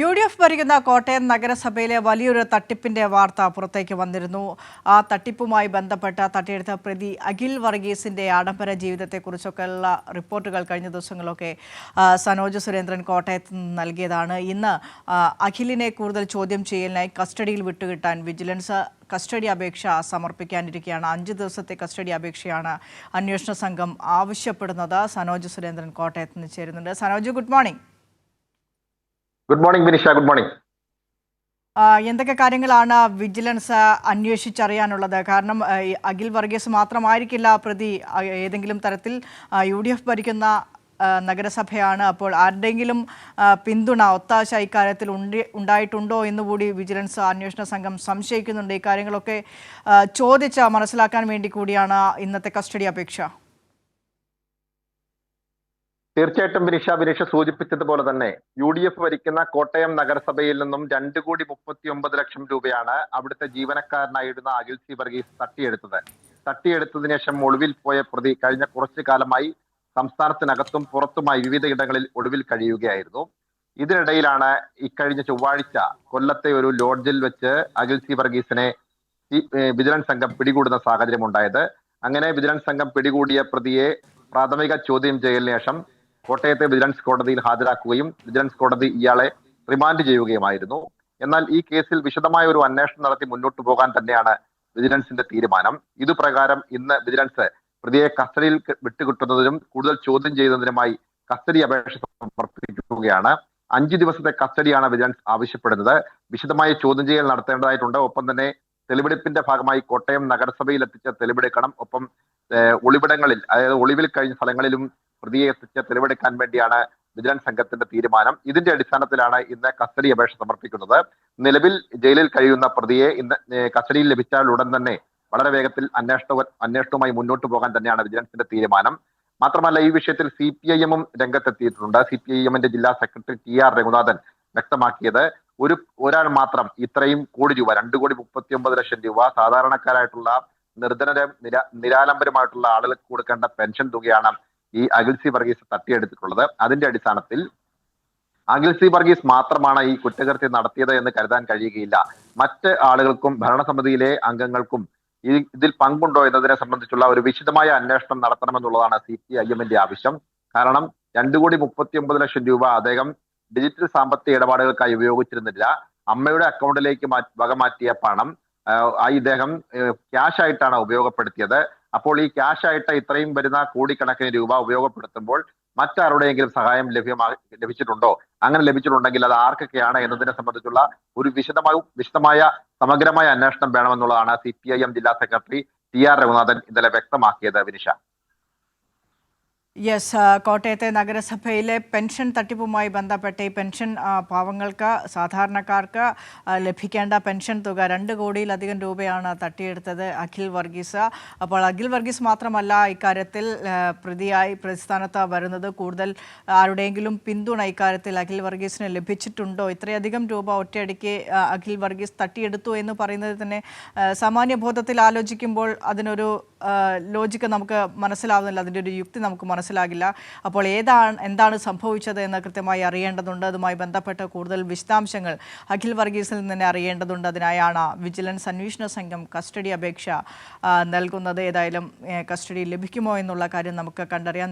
U D F ഭരിക്കുന്ന കോട്ടയം നഗരസഭയിലെ വലിയൊരു തട്ടിപ്പിന്റെ വാർത്ത പുറത്തേക്ക് വന്നിരുന്നു. ആ തട്ടിപ്പുമായി ബന്ധപ്പെട്ട തട്ടിയെടുത്ത പ്രതി അഖിൽ വർഗീസിന്റെ ആഡംബര ജീവിതത്തെക്കുറിച്ചൊക്കെയുള്ള റിപ്പോർട്ടുകൾ കഴിഞ്ഞ ദിവസങ്ങളൊക്കെ സനോജ് സുരേന്ദ്രൻ കോട്ടയത്ത് നിന്ന് നൽകിയതാണ്. ഇന്ന് അഖിലിനെ കൂടുതൽ ചോദ്യം ചെയ്യലിനായി കസ്റ്റഡിയിൽ വിട്ടുകിട്ടാൻ വിജിലൻസ് കസ്റ്റഡി അപേക്ഷ സമർപ്പിക്കാനിരിക്കുകയാണ്. അഞ്ച് ദിവസത്തെ കസ്റ്റഡി അപേക്ഷയാണ് അന്വേഷണ സംഘം ആവശ്യപ്പെടുന്നത്. സനോജ് സുരേന്ദ്രൻ കോട്ടയത്ത് നിന്ന് ചേരുന്നുണ്ട്. Sanoj good morning. Good morning Binisha good morning എന്തൊക്കെ കാര്യങ്ങളാണ് വിജിലൻസ് അന്വേഷിച്ചറിയാനുള്ളത്? കാരണം അഖിൽ വർഗീസ് മാത്രമായിരിക്കില്ല പ്രതി ഏതെങ്കിലും തരത്തിൽ യു ഡി എഫ് ഭരിക്കുന്ന നഗരസഭയാണ്. അപ്പോൾ ആരുടെയെങ്കിലും പിന്തുണ ഒത്താശ ഇക്കാര്യത്തിൽ ഉണ്ടി ഉണ്ടായിട്ടുണ്ടോ എന്നുകൂടി വിജിലൻസ് അന്വേഷണ സംഘം സംശയിക്കുന്നുണ്ട്. ഇക്കാര്യങ്ങളൊക്കെ ചോദിച്ച് മനസ്സിലാക്കാൻ വേണ്ടി കൂടിയാണ് ഇന്നത്തെ കസ്റ്റഡി അപേക്ഷ. തീർച്ചയായിട്ടും വിനിഷ വിനീഷ സൂചിപ്പിച്ചതുപോലെ തന്നെ യു ഡി എഫ് ഭരിക്കുന്ന കോട്ടയം നഗരസഭയിൽ നിന്നും രണ്ട് കോടി മുപ്പത്തി ഒമ്പത് ലക്ഷം രൂപയാണ് അവിടുത്തെ ജീവനക്കാരനായിരുന്ന അഖിൽ സി വർഗീസ് തട്ടിയെടുത്തത്. തട്ടിയെടുത്തതിനു ശേഷം ഒളിവിൽ പോയ പ്രതി കഴിഞ്ഞ കുറച്ചു കാലമായി സംസ്ഥാനത്തിനകത്തും പുറത്തുമായി വിവിധ ഇടങ്ങളിൽ ഒളിവിൽ കഴിയുകയായിരുന്നു. ഇതിനിടയിലാണ് ഇക്കഴിഞ്ഞ ചൊവ്വാഴ്ച കൊല്ലത്തെ ഒരു ലോഡ്ജിൽ വെച്ച് അഖിൽ സി വർഗീസിനെ വിജിലൻസ് സംഘം പിടികൂടുന്ന സാഹചര്യം ഉണ്ടായത് അങ്ങനെ വിജിലൻസ് സംഘം പിടികൂടിയ പ്രതിയെ പ്രാഥമിക ചോദ്യം ചെയ്യലിന് ശേഷം കോട്ടയത്തെ വിജിലൻസ് കോടതിയിൽ ഹാജരാക്കുകയും വിജിലൻസ് കോടതി ഇയാളെ റിമാൻഡ് ചെയ്യുകയുമായിരുന്നു. എന്നാൽ ഈ കേസിൽ വിശദമായ ഒരു അന്വേഷണം നടത്തി മുന്നോട്ട് പോകാൻ തന്നെയാണ് വിജിലൻസിന്റെ തീരുമാനം. ഇതുപ്രകാരം ഇന്ന് വിജിലൻസ് പ്രതിയെ കസ്റ്റഡിയിൽ വിട്ടുകിട്ടുന്നതിനും കൂടുതൽ ചോദ്യം ചെയ്യുന്നതിനുമായി കസ്റ്റഡി അപേക്ഷ സമർപ്പിക്കുകയാണ്. അഞ്ചു ദിവസത്തെ കസ്റ്റഡിയാണ് വിജിലൻസ് ആവശ്യപ്പെടുന്നത്. വിശദമായ ചോദ്യം ചെയ്യൽ നടത്തേണ്ടതായിട്ടുണ്ട്. ഒപ്പം തന്നെ തെളിവെടുപ്പിന്റെ ഭാഗമായി കോട്ടയം നഗരസഭയിൽ എത്തിച്ച തെളിവെടുക്കണം. ഒപ്പം ഒളിവിടങ്ങളിൽ അതായത് ഒളിവിൽ കഴിഞ്ഞ സ്ഥലങ്ങളിലും പ്രതിയെ എത്തിച്ച് തെളിവെടുക്കാൻ വേണ്ടിയാണ് വിജിലൻസ് സംഘത്തിന്റെ തീരുമാനം. ഇതിന്റെ അടിസ്ഥാനത്തിലാണ് ഇന്ന് കസ്റ്റഡി അപേക്ഷ സമർപ്പിക്കുന്നത്. നിലവിൽ ജയിലിൽ കഴിയുന്ന പ്രതിയെ ഇന്ന് കസ്റ്റഡിയിൽ ലഭിച്ചാൽ ഉടൻ തന്നെ വളരെ വേഗത്തിൽ അന്വേഷണ അന്വേഷണവുമായി മുന്നോട്ട് പോകാൻ തന്നെയാണ് വിജിലൻസിന്റെ തീരുമാനം. മാത്രമല്ല ഈ വിഷയത്തിൽ സി പി ഐ എമ്മും രംഗത്തെത്തിയിട്ടുണ്ട്. സി പി ഐ എമ്മിന്റെ ജില്ലാ സെക്രട്ടറി ടി ആർ രഘുനാഥൻ വ്യക്തമാക്കിയത് ഒരു ഒരാൾ മാത്രം ഇത്രയും കോടി രൂപ രണ്ട് കോടി മുപ്പത്തി ഒമ്പത് ലക്ഷം രൂപ സാധാരണക്കാരായിട്ടുള്ള നിർധനരും നിര നിരാലംബരമായിട്ടുള്ള ആളുകൾക്ക് കൊടുക്കേണ്ട പെൻഷൻ തുകയാണ് ഈ അഖിൽസി വർഗീസ് തട്ടിയെടുത്തിട്ടുള്ളത്. അതിന്റെ അടിസ്ഥാനത്തിൽ അഖിൽസി വർഗീസ് മാത്രമാണ് ഈ കുറ്റകൃത്യം നടത്തിയത് എന്ന് കരുതാൻ കഴിയുകയില്ല. മറ്റ് ആളുകൾക്കും ഭരണസമിതിയിലെ അംഗങ്ങൾക്കും ഈ ഇതിൽ പങ്കുണ്ടോ എന്നതിനെ സംബന്ധിച്ചുള്ള ഒരു വിശദമായ അന്വേഷണം നടത്തണമെന്നുള്ളതാണ് സി പി ഐ എമ്മിന്റെ ആവശ്യം. കാരണം രണ്ടു കോടി മുപ്പത്തി ഒമ്പത് ലക്ഷം രൂപ അദ്ദേഹം ഡിജിറ്റൽ സാമ്പത്തിക ഇടപാടുകൾക്കായി ഉപയോഗിച്ചിരുന്നില്ല. അമ്മയുടെ അക്കൗണ്ടിലേക്ക് മാ- വകമാറ്റിയ പണം ഇദ്ദേഹം ക്യാഷ് ആയിട്ടാണ് ഉപയോഗപ്പെടുത്തിയത്. അപ്പോൾ ഈ ക്യാഷ് ആയിട്ട് ഇത്രയും വരുന്ന കോടിക്കണക്കിന് രൂപ ഉപയോഗപ്പെടുത്തുമ്പോൾ മറ്റാരുടെയെങ്കിലും സഹായം ലഭ്യമാ ലഭിച്ചിട്ടുണ്ടോ? അങ്ങനെ ലഭിച്ചിട്ടുണ്ടെങ്കിൽ അത് ആർക്കൊക്കെയാണ് എന്നതിനെ സംബന്ധിച്ചുള്ള ഒരു വിശദമായ വിശദമായ സമഗ്രമായ അന്വേഷണം വേണമെന്നുള്ളതാണ് സി പി ഐ എം ജില്ലാ സെക്രട്ടറി ടി ആർ രഘുനാഥൻ ഇന്നലെ വ്യക്തമാക്കിയത് വിനിഷ. യെസ് കോട്ടയത്തെ നഗരസഭയിലെ പെൻഷൻ തട്ടിപ്പുമായി ബന്ധപ്പെട്ട് ഈ പെൻഷൻ പാവങ്ങൾക്ക് സാധാരണക്കാർക്ക് ലഭിക്കേണ്ട പെൻഷൻ തുക രണ്ട് കോടിയിലധികം രൂപയാണ് തട്ടിയെടുത്തത് അഖിൽ വർഗീസ്. അപ്പോൾ അഖിൽ വർഗീസ് മാത്രമല്ല ഇക്കാര്യത്തിൽ പ്രതിയായി പ്രതിസ്ഥാനത്ത് വരുന്നത് കൂടുതൽ ആരുടെയെങ്കിലും പിന്തുണ ഇക്കാര്യത്തിൽ അഖിൽ വർഗീസിന് ലഭിച്ചിട്ടുണ്ടോ? ഇത്രയധികം രൂപ ഒറ്റയടിക്ക് അഖിൽ വർഗീസ് തട്ടിയെടുത്തു എന്ന് പറയുന്നത് തന്നെ സാമാന്യബോധത്തിൽ ബോധത്തിൽ ആലോചിക്കുമ്പോൾ അതിനൊരു ലോജിക്ക് നമുക്ക് മനസ്സിലാവുന്നില്ല അതിന്റെ ഒരു യുക്തി നമുക്ക് മനസ്സിലാകില്ല. അപ്പോൾ ഏതാണ് എന്താണ് സംഭവിച്ചത് എന്ന് കൃത്യമായി അറിയേണ്ടതുണ്ട്. അതുമായി ബന്ധപ്പെട്ട് കൂടുതൽ വിശദാംശങ്ങൾ അഖിൽ വർഗീസിൽ നിന്ന് അറിയേണ്ടതുണ്ട്. അതിനായാണ് വിജിലൻസ് അന്വേഷണ സംഘം കസ്റ്റഡി അപേക്ഷ നൽകുന്നത്. ഏതായാലും കസ്റ്റഡി ലഭിക്കുമോ എന്നുള്ള കാര്യം നമുക്ക് കണ്ടറിയാം.